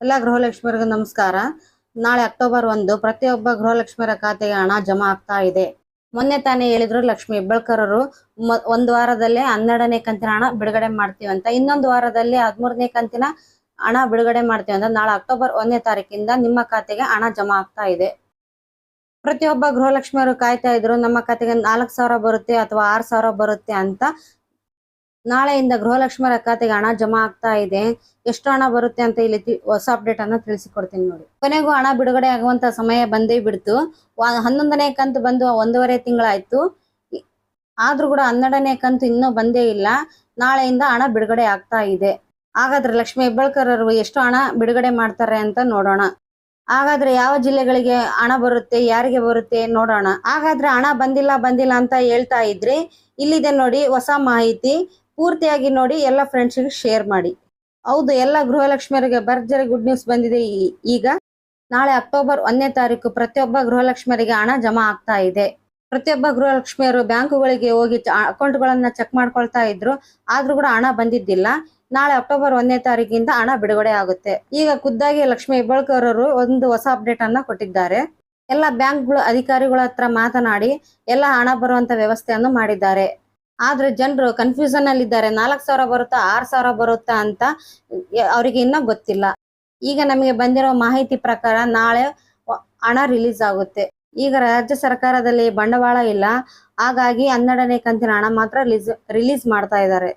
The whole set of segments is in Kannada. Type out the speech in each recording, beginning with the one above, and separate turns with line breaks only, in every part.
ಎಲ್ಲ ಗೃಹಲಕ್ಷ್ಮಿಯರಿಗೂ ನಮಸ್ಕಾರ. ನಾಳೆ ಅಕ್ಟೋಬರ್ ಒಂದು ಪ್ರತಿಯೊಬ್ಬ ಗೃಹಲಕ್ಷ್ಮಿಯರ ಖಾತೆಗೆ ಹಣ ಜಮಾ ಆಗ್ತಾ ಇದೆ. ಮೊನ್ನೆ ತಾನೇ ಹೇಳಿದ್ರು ಲಕ್ಷ್ಮಿ ಹೆಬ್ಬಳ್ಕರರು ಒಂದು ವಾರದಲ್ಲೇ ಹನ್ನೆರಡನೇ ಕಂತಿನ ಹಣ ಬಿಡುಗಡೆ ಮಾಡ್ತೀವಿ ಅಂತ. ಇನ್ನೊಂದು ವಾರದಲ್ಲಿ ಹದಿಮೂರನೇ ಕಂತಿನ ಹಣ ಬಿಡುಗಡೆ ಮಾಡ್ತೀವಿ ಅಂತ. ನಾಳೆ ಅಕ್ಟೋಬರ್ ಒಂದನೇ ತಾರೀಕಿಂದ ನಿಮ್ಮ ಖಾತೆಗೆ ಹಣ ಜಮಾ ಆಗ್ತಾ ಇದೆ. ಪ್ರತಿಯೊಬ್ಬ ಗೃಹಲಕ್ಷ್ಮಿಯರು ಕಾಯ್ತಾ ಇದ್ರು, ನಮ್ಮ ಖಾತೆಗೆ ನಾಲ್ಕು ಸಾವಿರ ಬರುತ್ತೆ ಅಥವಾ ಆರು ಸಾವಿರ ಬರುತ್ತೆ ಅಂತ. ನಾಳೆಯಿಂದ ಗೃಹಲಕ್ಷ್ಮಿಯರ ಖಾತೆಗೆ ಹಣ ಜಮಾ ಆಗ್ತಾ ಇದೆ. ಎಷ್ಟು ಹಣ ಬರುತ್ತೆ ಅಂತ ಇಲ್ಲಿ ಹೊಸ ಅಪ್ಡೇಟ್ ಅನ್ನ ತಿಳಿಸಿಕೊಡ್ತೀನಿ ನೋಡಿ. ಕೊನೆಗೂ ಹಣ ಬಿಡುಗಡೆ ಆಗುವಂತ ಸಮಯ ಬಂದೇ ಬಿಡ್ತು. ಹನ್ನೊಂದನೇ ಕಂತು ಬಂದು ಒಂದೂವರೆ ತಿಂಗಳಾಯ್ತು. ಆದ್ರೂ ಕೂಡ ಹನ್ನೆರಡನೇ ಕಂತು ಇನ್ನೂ ಬಂದೇ ಇಲ್ಲ. ನಾಳೆಯಿಂದ ಹಣ ಬಿಡುಗಡೆ ಆಗ್ತಾ ಇದೆ. ಹಾಗಾದ್ರೆ ಲಕ್ಷ್ಮಿ ಹೆಬ್ಬಾಳ್ಕರ್ ಅವರು ಎಷ್ಟು ಹಣ ಬಿಡುಗಡೆ ಮಾಡ್ತಾರೆ ಅಂತ ನೋಡೋಣ. ಹಾಗಾದ್ರೆ ಯಾವ ಜಿಲ್ಲೆಗಳಿಗೆ ಹಣ ಬರುತ್ತೆ, ಯಾರಿಗೆ ಬರುತ್ತೆ ನೋಡೋಣ. ಹಾಗಾದ್ರೆ ಹಣ ಬಂದಿಲ್ಲ ಬಂದಿಲ್ಲ ಅಂತ ಹೇಳ್ತಾ ಇದ್ರಿ, ಇಲ್ಲಿದೆ ನೋಡಿ ಹೊಸ ಮಾಹಿತಿ. ಪೂರ್ತಿಯಾಗಿ ನೋಡಿ ಎಲ್ಲ ಫ್ರೆಂಡ್ಸ್ಗೆ ಶೇರ್ ಮಾಡಿ. ಹೌದು, ಎಲ್ಲ ಗೃಹಲಕ್ಷ್ಮಿಯರಿಗೆ ಭರ್ಜರಿ ಗುಡ್ ನ್ಯೂಸ್ ಬಂದಿದೆ ಈಗ. ನಾಳೆ ಅಕ್ಟೋಬರ್ ಒಂದನೇ ತಾರೀಕು ಪ್ರತಿಯೊಬ್ಬ ಗೃಹಲಕ್ಷ್ಮಿಯರಿಗೆ ಹಣ ಜಮಾ ಆಗ್ತಾ ಇದೆ. ಪ್ರತಿಯೊಬ್ಬ ಗೃಹಲಕ್ಷ್ಮಿಯರು ಬ್ಯಾಂಕುಗಳಿಗೆ ಹೋಗಿ ಅಕೌಂಟ್ಗಳನ್ನ ಚೆಕ್ ಮಾಡ್ಕೊಳ್ತಾ ಇದ್ರು. ಆದ್ರೂ ಕೂಡ ಹಣ ಬಂದಿದ್ದಿಲ್ಲ. ನಾಳೆ ಅಕ್ಟೋಬರ್ ಒಂದನೇ ತಾರೀಕಿಂದ ಹಣ ಬಿಡುಗಡೆ ಆಗುತ್ತೆ. ಈಗ ಖುದ್ದಾಗಿ ಲಕ್ಷ್ಮಿ ಹೆಬ್ಬಾಳ್ಕರ್ ಅವರು ಒಂದು ಹೊಸ ಅಪ್ಡೇಟ್ ಅನ್ನ ಕೊಟ್ಟಿದ್ದಾರೆ. ಎಲ್ಲ ಬ್ಯಾಂಕ್ಗಳು ಅಧಿಕಾರಿಗಳ ಹತ್ರ ಮಾತನಾಡಿ ಎಲ್ಲ ಹಣ ಬರುವಂತ ವ್ಯವಸ್ಥೆಯನ್ನು ಮಾಡಿದ್ದಾರೆ. ಆದ್ರೆ ಜನರು ಕನ್ಫ್ಯೂಷನ್ ಅಲ್ಲಿ ಇದ್ದಾರೆ ನಾಲ್ಕು ಸಾವಿರ ಬರುತ್ತಾ, ಆರ್ ಸಾವಿರ ಬರುತ್ತಾ ಅಂತ ಅವರಿಗೆ ಇನ್ನೂ ಗೊತ್ತಿಲ್ಲ. ಈಗ ನಮಗೆ ಬಂದಿರೋ ಮಾಹಿತಿ ಪ್ರಕಾರ ನಾಳೆ ಹಣ ರಿಲೀಸ್ ಆಗುತ್ತೆ. ಈಗ ರಾಜ್ಯ ಸರ್ಕಾರದಲ್ಲಿ ಬಂಡವಾಳ ಇಲ್ಲ. ಹಾಗಾಗಿ ಹನ್ನೆರಡನೇ ಕಂತಿನ ಹಣ ಮಾತ್ರ ರಿಲೀಸ್ ಮಾಡ್ತಾ ಇದ್ದಾರೆ.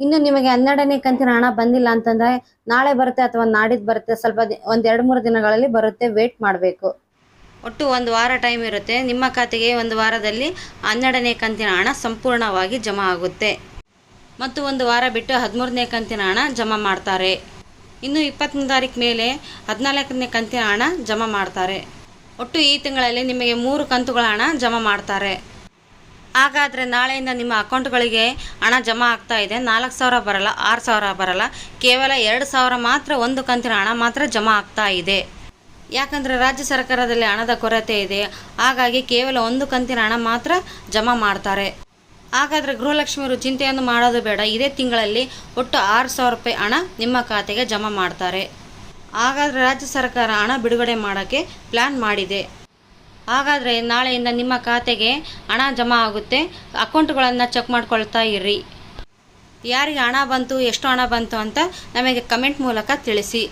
ಇನ್ನು ನಿಮಗೆ ಹನ್ನೆರಡನೇ ಕಂತಿನ ಹಣ ಬಂದಿಲ್ಲ ಅಂತಂದ್ರೆ ನಾಳೆ ಬರುತ್ತೆ ಅಥವಾ ನಾಡಿದ್ದು ಬರುತ್ತೆ. ಸ್ವಲ್ಪ ಒಂದ್ ಮೂರು ದಿನಗಳಲ್ಲಿ ಬರುತ್ತೆ. ವೇಟ್ ಮಾಡಬೇಕು. ಒಟ್ಟು ಒಂದು ವಾರ ಟೈಮ್ ಇರುತ್ತೆ. ನಿಮ್ಮ ಖಾತೆಗೆ ಒಂದು ವಾರದಲ್ಲಿ ಹನ್ನೆರಡನೇ ಕಂತಿನ ಹಣ ಸಂಪೂರ್ಣವಾಗಿ ಜಮಾ ಆಗುತ್ತೆ. ಮತ್ತು ಒಂದು ವಾರ ಬಿಟ್ಟು ಹದಿಮೂರನೇ ಕಂತಿನ ಹಣ ಜಮಾ ಮಾಡ್ತಾರೆ. ಇನ್ನು ಇಪ್ಪತ್ತನೇ ತಾರೀಕು ಮೇಲೆ ಹದಿನಾಲ್ಕನೇ ಕಂತಿನ ಹಣ ಜಮಾ ಮಾಡ್ತಾರೆ. ಒಟ್ಟು ಈ ತಿಂಗಳಲ್ಲಿ ನಿಮಗೆ ಮೂರು ಕಂತುಗಳ ಹಣ ಜಮಾ ಮಾಡ್ತಾರೆ. ಹಾಗಾದರೆ ನಾಳೆಯಿಂದ ನಿಮ್ಮ ಅಕೌಂಟ್ಗಳಿಗೆ ಹಣ ಜಮಾ ಆಗ್ತಾ ಇದೆ. ನಾಲ್ಕು ಸಾವಿರ ಬರಲ್ಲ, ಆರು ಸಾವಿರ ಬರಲ್ಲ. ಕೇವಲ ಎರಡು ಸಾವಿರ ಮಾತ್ರ, ಒಂದು ಕಂತಿನ ಹಣ ಮಾತ್ರ ಜಮಾ ಆಗ್ತಾ ಇದೆ. ಯಾಕಂದರೆ ರಾಜ್ಯ ಸರ್ಕಾರದಲ್ಲಿ ಹಣದ ಕೊರತೆ ಇದೆ. ಹಾಗಾಗಿ ಕೇವಲ ಒಂದು ಕಂತಿನ ಹಣ ಮಾತ್ರ ಜಮಾ ಮಾಡ್ತಾರೆ. ಹಾಗಾದರೆ ಗೃಹಲಕ್ಷ್ಮಿಯವರು ಚಿಂತೆಯನ್ನು ಮಾಡೋದು ಬೇಡ. ಇದೇ ತಿಂಗಳಲ್ಲಿ ಒಟ್ಟು ಆರು ಸಾವಿರ ರೂಪಾಯಿ ಹಣ ನಿಮ್ಮ ಖಾತೆಗೆ ಜಮಾ ಮಾಡ್ತಾರೆ. ಹಾಗಾದರೆ ರಾಜ್ಯ ಸರ್ಕಾರ ಹಣ ಬಿಡುಗಡೆ ಮಾಡೋಕ್ಕೆ ಪ್ಲ್ಯಾನ್ ಮಾಡಿದೆ. ಹಾಗಾದರೆ ನಾಳೆಯಿಂದ ನಿಮ್ಮ ಖಾತೆಗೆ ಹಣ ಜಮಾ ಆಗುತ್ತೆ. ಅಕೌಂಟ್ಗಳನ್ನು ಚೆಕ್ ಮಾಡ್ಕೊಳ್ತಾ ಇರ್ರಿ ಯಾರಿಗೆ ಹಣ ಬಂತು, ಎಷ್ಟು ಹಣ ಬಂತು ಅಂತ ನಮಗೆ ಕಮೆಂಟ್ ಮೂಲಕ ತಿಳಿಸಿ.